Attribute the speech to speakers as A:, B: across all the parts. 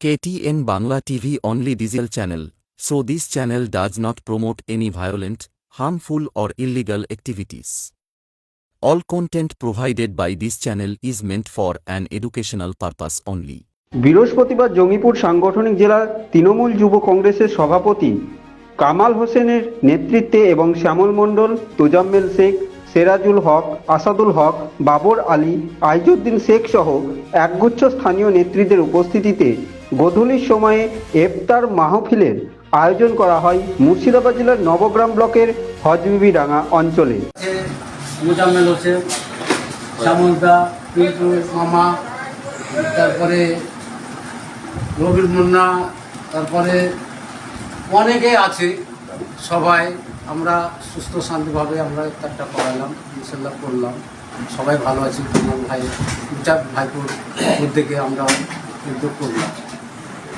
A: KTN Bangla TV only diesel channel, so this channel does not promote any violent, harmful or illegal activities. All content provided by this channel is meant for an educational purpose only.
B: বৃহস্পতিবার জঙ্গিপুর সাংগঠনিক জেলা তৃণমূল যুব কংগ্রেসের সভাপতি কামাল হোসেনের নেতৃত্বে এবং শ্যামল মণ্ডল তোজাম্মেল শেখ সেরাজুল হক, আসাদুল হক, বাবর আলী, আইজুদ্দিন শেখ সহ একগুচ্ছ স্থানীয় নেতৃত্বের উপস্থিতিতে গোধূলির সময়ে এফতার মাহফিলের আয়োজন করা হয় মুর্শিদাবাদ জেলার নবগ্রাম ব্লকের হজবিবিডাঙ্গা অঞ্চলে।
C: তারপরে রবির মুন্না তারপরে অনেকে আছে সবাই। আমরা সুস্থ, শান্তিভাবে আমরা একটা করালাম ইনশাল্লাহ করলাম। সবাই ভালো আছি কুমার ভাই চার ভাইপুর উদ্যোগে আমরা উদ্যোগ করলাম।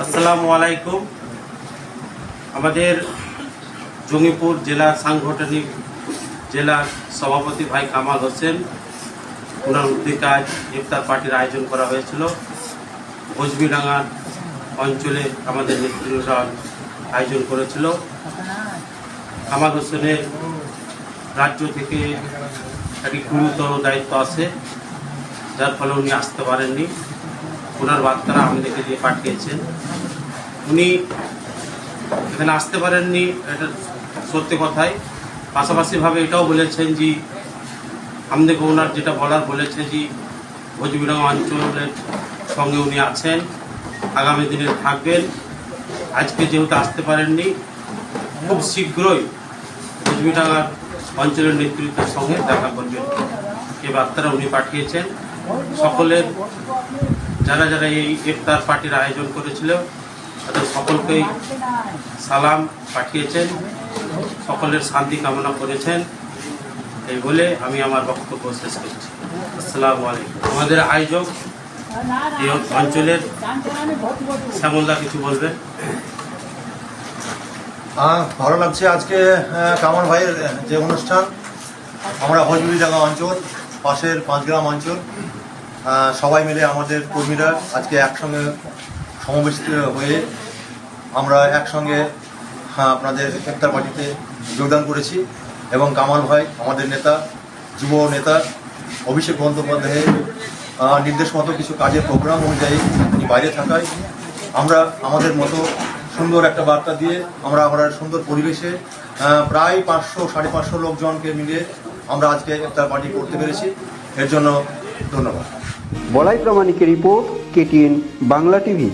D: আসসালামু আলাইকুম। আমাদের জঙ্গিপুর জেলা সাংগঠনিক জেলার সভাপতি ভাই কামাল হোসেন, ওনার উদ্যোগে আজ ইফতার পার্টির আয়োজন করা হয়েছিল। বজবিডাঙ্গার অঞ্চলে আমাদের নেতৃত্বরা আয়োজন করেছিল। কামাল হোসেনের রাজ্য থেকে একটি গুরুতর দায়িত্ব আছে, যার ফলে উনি আসতে পারেননি। ওনার বার্তারা আমাদেরকে দিয়ে পাঠিয়েছেন। উনি এখানে আসতে পারেননি, এটা সত্যি কথাই। পাশাপাশিভাবে এটাও বলেছেন যে, আমাদেরকে ওনার যেটা বলার বলেছে যে, ভোজবিরাম অঞ্চলের সঙ্গে উনি আছেন, আগামী দিনে থাকবেন। আজকে যেহেতু আসতে পারেননি, খুব শীঘ্রই কোচবিডাঙ্গার অঞ্চলের নেতৃত্বের সঙ্গে দেখা করবেন। এই বার্তাটা উনি পাঠিয়েছেন। সকলের, যারা যারা এই ইফতার পার্টির আয়োজন করেছিল, তাদের সকলকেই সালাম পাঠিয়েছেন। সকলের শান্তি কামনা করেছেন। এই বলে আমি আমার বক্তব্য শেষ করছি। আসসালামু আলাইকুম। আমাদের আয়োজক অঞ্চলের, শ্যামলদা কিছু বলবেন?
E: ভালো লাগছে আজকে কামাল ভাইয়ের যে অনুষ্ঠান। আমরা হজবিরিডাঙ্গা অঞ্চল পাশের পাঁচগ্রাম অঞ্চল। সবাই মিলে আমাদের কর্মীরা আজকে একসঙ্গে সমাবেশিত হয়ে আমরা একসঙ্গে হ্যাঁ, আপনাদের ইফতার পার্টিতে যোগদান করেছি। এবং কামাল ভাই আমাদের নেতা যুব নেতা অভিষেক বন্দ্যোপাধ্যায়ের নির্দেশ মতো কিছু কাজের প্রোগ্রাম অনুযায়ী উনি বাইরে থাকায় আমরা আমাদের মতো সুন্দর একটা বার্তা দিয়ে আমরা আমরা সুন্দর পরিবেশে প্রায় পাঁচশো, সাড়ে পাঁচশো লোকজনকে মিলিয়ে আমরা আজকে একটা পার্টি করতে পেরেছি। এর জন্য ধন্যবাদ।
B: বলাই প্রামাণিকের রিপোর্ট কেটিএন বাংলা টিভি।